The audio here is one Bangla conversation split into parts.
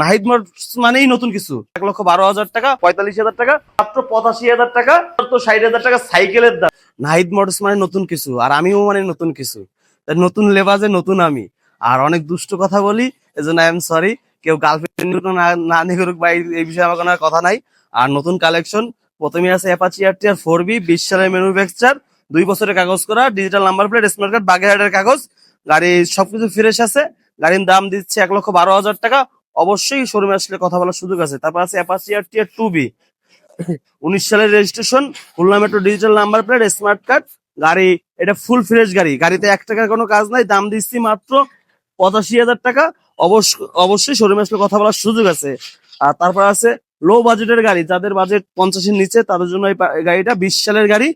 নাহিদ মোটরস মানেই নতুন কিছু। এক লক্ষ বারো হাজার টাকা, পঁয়তাল্লিশ হাজার টাকা, মাত্র পঁচাশি হাজার টাকা তো ষাট হাজার টাকা সাইকেলের দাম। নাহিদ মোটরস মানে নতুন কিছু, আর আমিও মানে নতুন কিছু। নতুন লেবাজে নতুন আমি। আর অনেক দুষ্ট কথা বলি, এজন্য আই এম সরি, কেউ গার্লফ্রেন্ড না নিয়ে করুক বা এই- বিষয়ে আমার কোনো কথা নাই। আর নতুন কালেকশন, প্রথমে আছে অ্যাপাচি আর টিয়ার ফোর বি বিশ সালের ম্যানুফ্যাকচার দুই বছরের কাগজ করা digital number plate smart card বাগেরহাটের কাগজ গাড়ির সবকিছু ফ্রেশ আছে, গাড়ির দাম দিচ্ছে এক লক্ষ বারো হাজার টাকা অবশ্যই শোরুমে আসলে কথা বলার সুযোগ আছে। তারপর আছে অ্যাপাচি আর টিয়ার টু বি উনিশ সালের registration Khulna metro digital number plate smart card গাড়ি, এটা ফুল ফ্রেশ গাড়ি। গাড়িতে এক টাকার কোনো কাজ নাই, দাম দিচ্ছি মাত্র পঁচাশি হাজার টাকা। অবশ্য অবশ্যই শোরুমে আসলে কথা বলার সুযোগ আছে। আর তারপর আছে লো বাজেটের গাড়ি। যাদের বাজেট পঞ্চাশের নিচে, তাদের জন্য এই গাড়িটা বিশ সালের গাড়ি।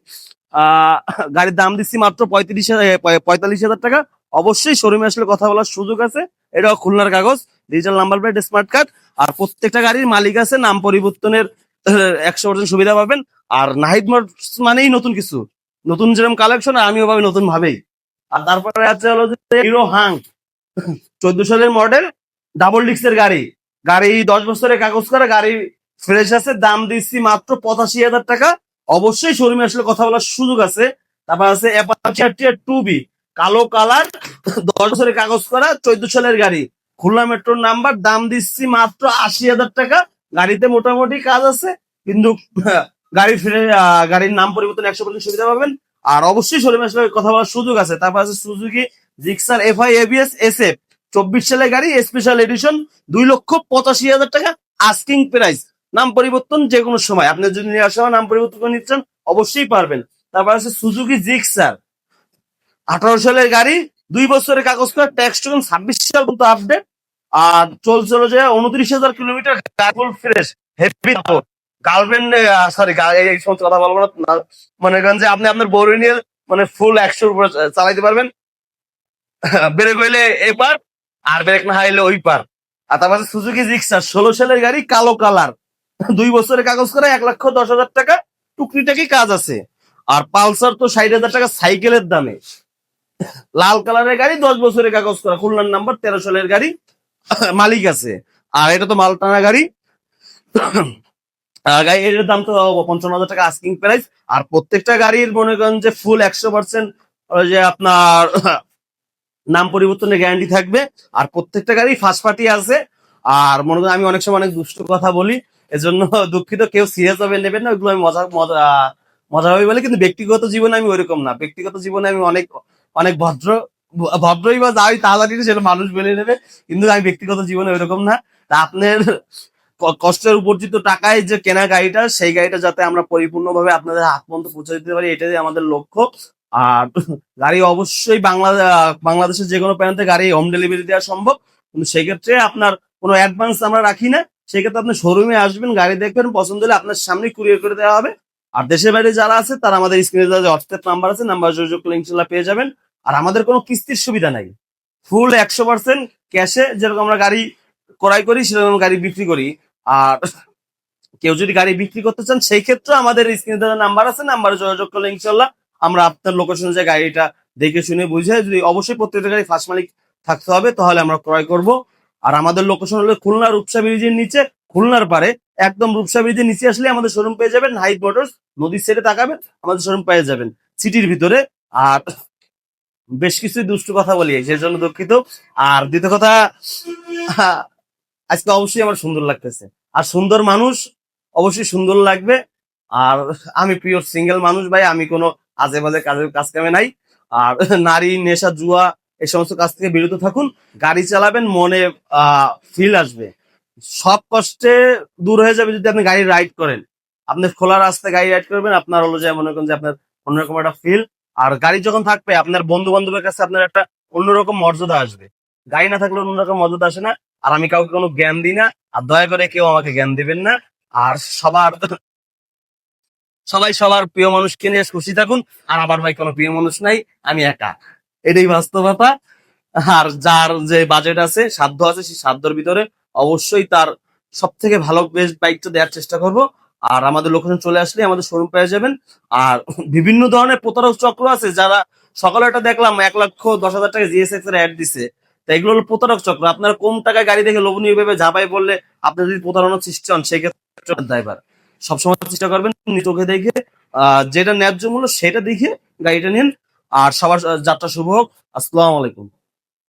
আহ গাড়ির দাম দিচ্ছি মাত্র পঁয়ত্রিশ হাজার পঁয়তাল্লিশ হাজার টাকা। অবশ্যই শোরুমে আসলে কথা বলার সুযোগ আছে। এটাও খুলনার কাগজ। Digital number plate smart card আর প্রত্যেকটা গাড়ির মালিক আছে, নাম পরিবর্তনের একশো পার্সেন্ট সুবিধা পাবেন। আর নাহিদ মোটরস মানেই নতুন কিছু। নতুন যেরকম কালেকশন আর আমিও পাবি নতুন ভাবেই। আর তারপরে আছে হলো যে হিরো হাং চোদ্দ সালের মডেল ডাবল ডিক্সের গাড়ি। গাড়ি দশ বছরের কাগজ করা, গাড়ি ফ্রেশ আছে, দাম দিচ্ছি মাত্র পঁচাশি হাজার টাকা। অবশ্যই শোরুমে আসলে কথা বলার সুযোগ আছে। তারপর আছে অ্যাপাচি টু বি কালো কালার দশ বছরের কাগজ করা, চোদ্দ সালের গাড়ি। খুলনা মেট্রোর নাম্বার, দাম দিচ্ছি মাত্র আশি হাজার টাকা। গাড়িতে মোটামুটি কাজ আছে, কিন্তু, গাড়ি ফিরে গাড়ির নাম পরিবর্তন একশো পার্সেন্ট সুবিধা পাবেন। আর অবশ্যই শোরুমে আসলে কথা বলার সুযোগ আছে। তারপর আছে Suzuki Gixxer F I ABS S F চব্বিশ সালের গাড়ি স্পেশাল এডিশন দুই লক্ষ পঁচাশি হাজার টাকা আস্কিং প্রাইস নাম পরিবর্তন যে কোনো সময়। আপনি যদি নিয়ে আসা নাম পরিবর্তন করে নিচ্ছেন, অবশ্যই পারবেন। তারপর আছে সুজুকি জিক্সার আঠারো সালের গাড়ি দুই বছরের কাগজ করা ট্যাক্স টোকেন ছাব্বিশ সাল পর্যন্ত আপডেট আর চলছে হলো যে উনত্রিশ হাজার kilometre full fresh heavy girlfriend sorry এই সমস্ত কথা বলব না। মনে করেন যে আপনি আপনার বউরে নিয়ে মানে ফুল একশোর উপরে চালাইতে পারবেন। ব্রেক হইলে এপার আর ব্রেক না হাইলে ওই পার। আর তারপরে সুজুকি জিক্সার ষোলো সালের গাড়ি, কালো কালার দুই বছরের কাগজ করে এক লক্ষ দশ হাজার টাকা টুকরিটাকি কাজ আছে। আর পালসার তো ষাট হাজার টাকা সাইকেলের দামে। লাল কালারের গাড়ি, দশ বছরের কাগজ করা, খুলনার নাম্বার তেরো সালের গাড়ি, মালিক আছে। আর এটা তো মালটানা গাড়ি। গাড়ি এর দাম তো পঞ্চান্ন হাজার টাকা আস্কিং প্রাইস আর প্রত্যেকটা গাড়ির মনে করেন যে ফুল একশো পার্সেন্ট যে আপনার নাম পরিবর্তনের গ্যারান্টি থাকবে। আর প্রত্যেকটা গাড়ি ফার্স্ট পার্টি আছে। আর মনে করেন আমি অনেক সময় অনেক দুষ্ট কথা বলি, এজন্য দুঃখিত, কেউ সিরিয়াস ভাবে নেবেন না, ওইগুলো আমি মজা মজা মজা ভাবে বলি, কিন্তু ব্যক্তিগত জীবনে আমি ওইরকম না। ব্যক্তিগত জীবনে আমি অনেক অনেক ভদ্র, ভদ্রই বা যাই তাড়াতাড়ি সেটা মানুষ বেলে নেবে। কিন্তু আমি ব্যক্তিগত জীবনে ওইরকম না। তা আপনার কষ্টের উপার্জিত টাকায় যে কেনা গাড়িটা, সেই গাড়িটা যাতে আমরা পরিপূর্ণভাবে আপনাদের হাত পর্যন্ত পৌঁছে দিতে পারি, এটাই আমাদের লক্ষ্য। আর গাড়ি অবশ্যই বাংলা, বাংলাদেশের যে কোনো প্রান্তে গাড়ি হোম ডেলিভারি দেওয়া সম্ভব। কিন্তু সেক্ষেত্রে আপনার কোনো অ্যাডভান্স আমরা রাখি না। সেক্ষেত্রে আপনি শোরুমে আসবেন, গাড়ি দেখবেন, পছন্দ হলে আপনার সামনে কুরিয়ার করে দেওয়া হবে। আর দেশের বাইরে যারা আছে, তারা আমাদের স্ক্রিনে যে হোয়াটসঅ্যাপ নাম্বার আছে নাম্বার যোগাযোগ করলে ইনশাল্লাহ পেয়ে যাবেন। আর আমাদের কোনো কিস্তির সুবিধা নাই। ফুল একশো পার্সেন্ট ক্যাশে যেরকম আমরা গাড়ি ক্রয় করি, সেরকম গাড়ি বিক্রি করি। আর কেউ যদি গাড়ি বিক্রি করতে চান, সেই ক্ষেত্রে আমাদের স্ক্রিনে দেওয়া নাম্বার আছে নাম্বারে যোগাযোগ করলে ইনশাল্লাহ আমরা আপনার লোকেশনে যে গাড়িটা দেখে শুনে বুঝে যদি অবশ্যই প্রত্যেকটা গাড়ি ফার্স্ট মালিক থাকতে হবে, তাহলে আমরা ক্রয় করব। আর আমাদের লোকেশন হলো খুলনা রূপসা ব্রিজের নিচে, খুলনার পারে একদম রূপসা ব্রিজের নিচে আসলে আমাদের শোরুম পেয়ে যাবেন হাইট মোটরস নদীর সেটে তাকাবেন, আমাদের শোরুম পেয়ে যাবেন। সিটির ভিতরে, আর বেশ কিছু দুষ্টু কথা বলি, সেই জন্য দুঃখিত। আর দ্বিতীয় কথা, আজকে অবশ্যই আমার সুন্দর লাগতেছে। আর সুন্দর মানুষ অবশ্যই সুন্দর লাগবে। আর আমি পিওর সিঙ্গেল মানুষ ভাই, আমি কোনো আজে বাজে কাজের কাজ কামে নাই। আর নারী, নেশা, জুয়া, এই সমস্ত কাজ থেকে বিরত থাকুন। গাড়ি চালাবেন, মনে ফিল আসবে। সব কষ্টে দূর হয়ে যাবে যদি আপনি গাড়ি রাইড করেন। আপনি খোলা রাস্তায় গাড়ি রাইড করবেন, আপনার হলো যে মনে করেন যে আপনার অন্যরকম একটা ফিল আর গাড়ি যখন থাকবে, আপনার বন্ধু বান্ধবের কাছে আপনার একটা অন্যরকম মর্যাদা আসবে। গাড়ি না থাকলে অন্যরকম মর্যাদা আসে না। আর আমি কাউকে কোনো জ্ঞান দিই না। আর দয়া করে কেউ আমাকে জ্ঞান দিবেন না। আর সবার, সবাই সবার প্রিয় মানুষকে নিয়ে খুশি থাকুন। আর আমার ভাই কোনো প্রিয় মানুষ নাই, আমি একা। এটাই বাস্তবতা। আর যার যে বাজেট আছে, সাধ্য আছে সেই সাধ্যর ভিতরে অবশ্যই তার সব থেকে ভালো বেস্ট বাইকটা দেওয়ার চেষ্টা করব। আর আমাদের লোকেশন চলে আসলে আমাদের শোরুম পেয়ে যাবেন। আর বিভিন্ন ধরনের প্রতারক চক্র আছে যারা সকালে একটা দেখলাম এক লক্ষ দশ হাজার টাকা জিএসএক্স এর অ্যাড দিছে। তা এগুলো হলো প্রতারক চক্র। আপনারা কম টাকায় গাড়ি দেখে লোভনীয় ভাবে ঝাপাই বললে আপনি যদি প্রতারণার সৃষ্টি হন, সেক্ষেত্রে ড্রাইভার সবসময় চেষ্টা করবেন চোখে দেখে যেটা ন্যায্য মূল্য সেটা দেখে গাড়িটা নিন। আর সবার, যাত্রা শুভ হোক। আসসালামু আলাইকুম।